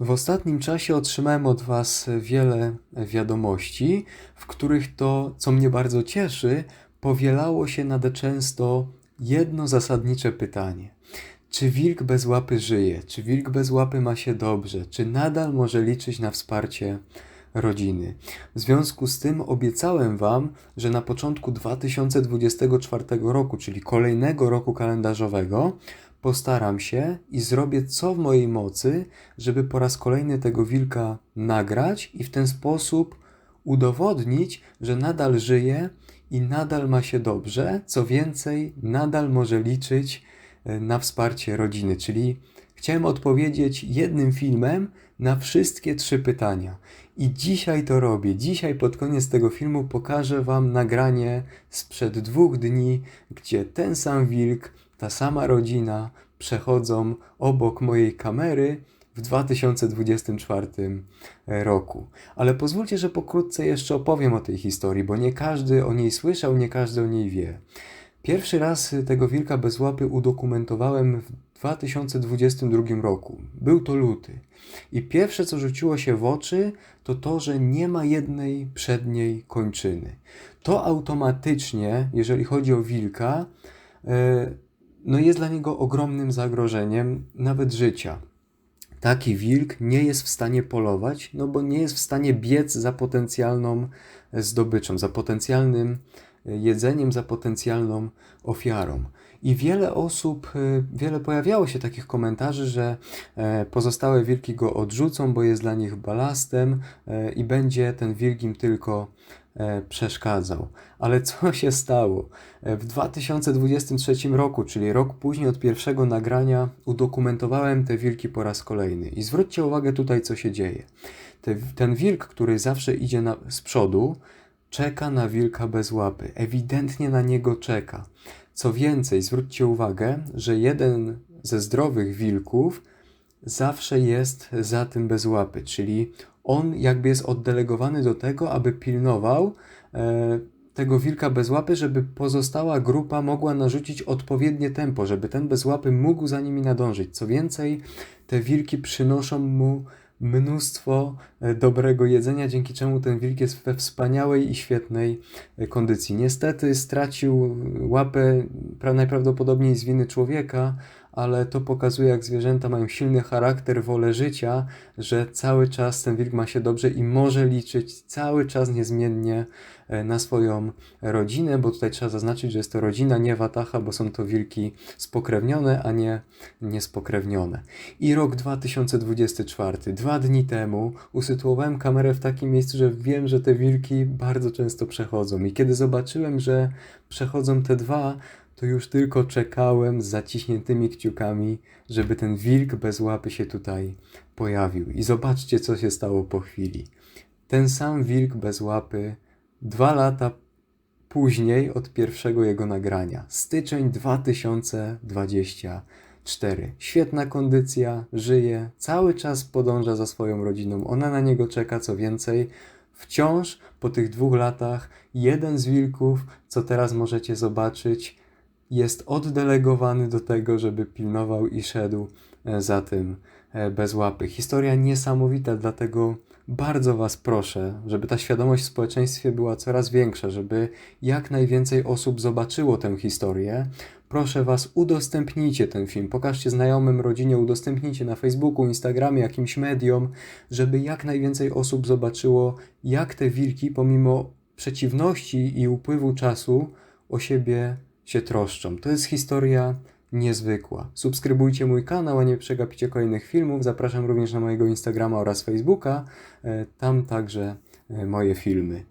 W ostatnim czasie otrzymałem od Was wiele wiadomości, w których to, co mnie bardzo cieszy, powielało się nade często jedno zasadnicze pytanie. Czy wilk bez łapy żyje? Czy wilk bez łapy ma się dobrze? Czy nadal może liczyć na wsparcie rodziny? W związku z tym obiecałem Wam, że na początku 2024 roku, czyli kolejnego roku kalendarzowego, postaram się i zrobię co w mojej mocy, żeby po raz kolejny tego wilka nagrać i w ten sposób udowodnić, że nadal żyje i nadal ma się dobrze. Co więcej, nadal może liczyć e, na wsparcie rodziny. Czyli chciałem odpowiedzieć jednym filmem na wszystkie trzy pytania. I dzisiaj to robię. Dzisiaj pod koniec tego filmu pokażę Wam nagranie sprzed dwóch dni, gdzie ten sam wilk ta sama rodzina przechodzą obok mojej kamery w 2024 roku. Ale pozwólcie, że pokrótce jeszcze opowiem o tej historii, bo nie każdy o niej słyszał, nie każdy o niej wie. Pierwszy raz tego wilka bez łapy udokumentowałem w 2022 roku. Był to luty. I pierwsze, co rzuciło się w oczy, to to, że nie ma jednej przedniej kończyny. To automatycznie, jeżeli chodzi o wilka, e, no jest dla niego ogromnym zagrożeniem nawet życia. Taki wilk nie jest w stanie polować, no bo nie jest w stanie biec za potencjalną zdobyczą, za potencjalnym jedzeniem, za potencjalną ofiarą. I wiele osób, e, wiele pojawiało się takich komentarzy, że e, pozostałe wilki go odrzucą, bo jest dla nich balastem e, i będzie ten wilk im tylko przeszkadzał. Ale co się stało? W 2023 roku, czyli rok później od pierwszego nagrania, udokumentowałem te wilki po raz kolejny. I zwróćcie uwagę tutaj, co się dzieje. ten wilk, który zawsze idzie na, z przodu, czeka na wilka bez łapy. Ewidentnie na niego czeka. Co więcej, zwróćcie uwagę, że jeden ze zdrowych wilków zawsze jest za tym bez łapy, czyli on jakby jest oddelegowany do tego, aby pilnował e, tego wilka bez łapy, żeby pozostała grupa mogła narzucić odpowiednie tempo, żeby ten bez łapy mógł za nimi nadążyć. Co więcej, te wilki przynoszą mu mnóstwo e, dobrego jedzenia, dzięki czemu ten wilk jest we wspaniałej i świetnej e, kondycji. Niestety stracił łapę najprawdopodobniej z winy człowieka, ale to pokazuje, jak zwierzęta mają silny charakter, wolę życia, że cały czas ten wilk ma się dobrze i może liczyć cały czas niezmiennie e, na swoją rodzinę, bo tutaj trzeba zaznaczyć, że jest to rodzina, nie watacha, bo są to wilki spokrewnione, a nie niespokrewnione. I rok 2024, dwa dni temu, usytuowałem kamerę w takim miejscu, że wiem, że te wilki bardzo często przechodzą. I kiedy zobaczyłem, że przechodzą te dwa, to już tylko czekałem z zaciśniętymi kciukami, żeby ten wilk bez łapy się tutaj pojawił. I zobaczcie, co się stało po chwili. Ten sam wilk bez łapy dwa lata później od pierwszego jego nagrania. Styczeń 2024. Świetna kondycja, żyje, cały czas podąża za swoją rodziną. Ona na niego czeka, co więcej. Wciąż po tych dwóch latach jeden z wilków, co teraz możecie zobaczyć, jest oddelegowany do tego, żeby pilnował i szedł e, za tym e, bez łapy. Historia niesamowita, dlatego bardzo Was proszę, żeby ta świadomość w społeczeństwie była coraz większa, żeby jak najwięcej osób zobaczyło tę historię. Proszę Was, udostępnijcie ten film, pokażcie znajomym, rodzinie, udostępnijcie na Facebooku, Instagramie, jakimś medium, żeby jak najwięcej osób zobaczyło, jak te wilki, pomimo przeciwności i upływu czasu, o siebie się troszczą. To jest historia niezwykła. Subskrybujcie mój kanał, a nie przegapicie kolejnych filmów. Zapraszam również na mojego Instagrama oraz Facebooka. E, tam także e, moje filmy.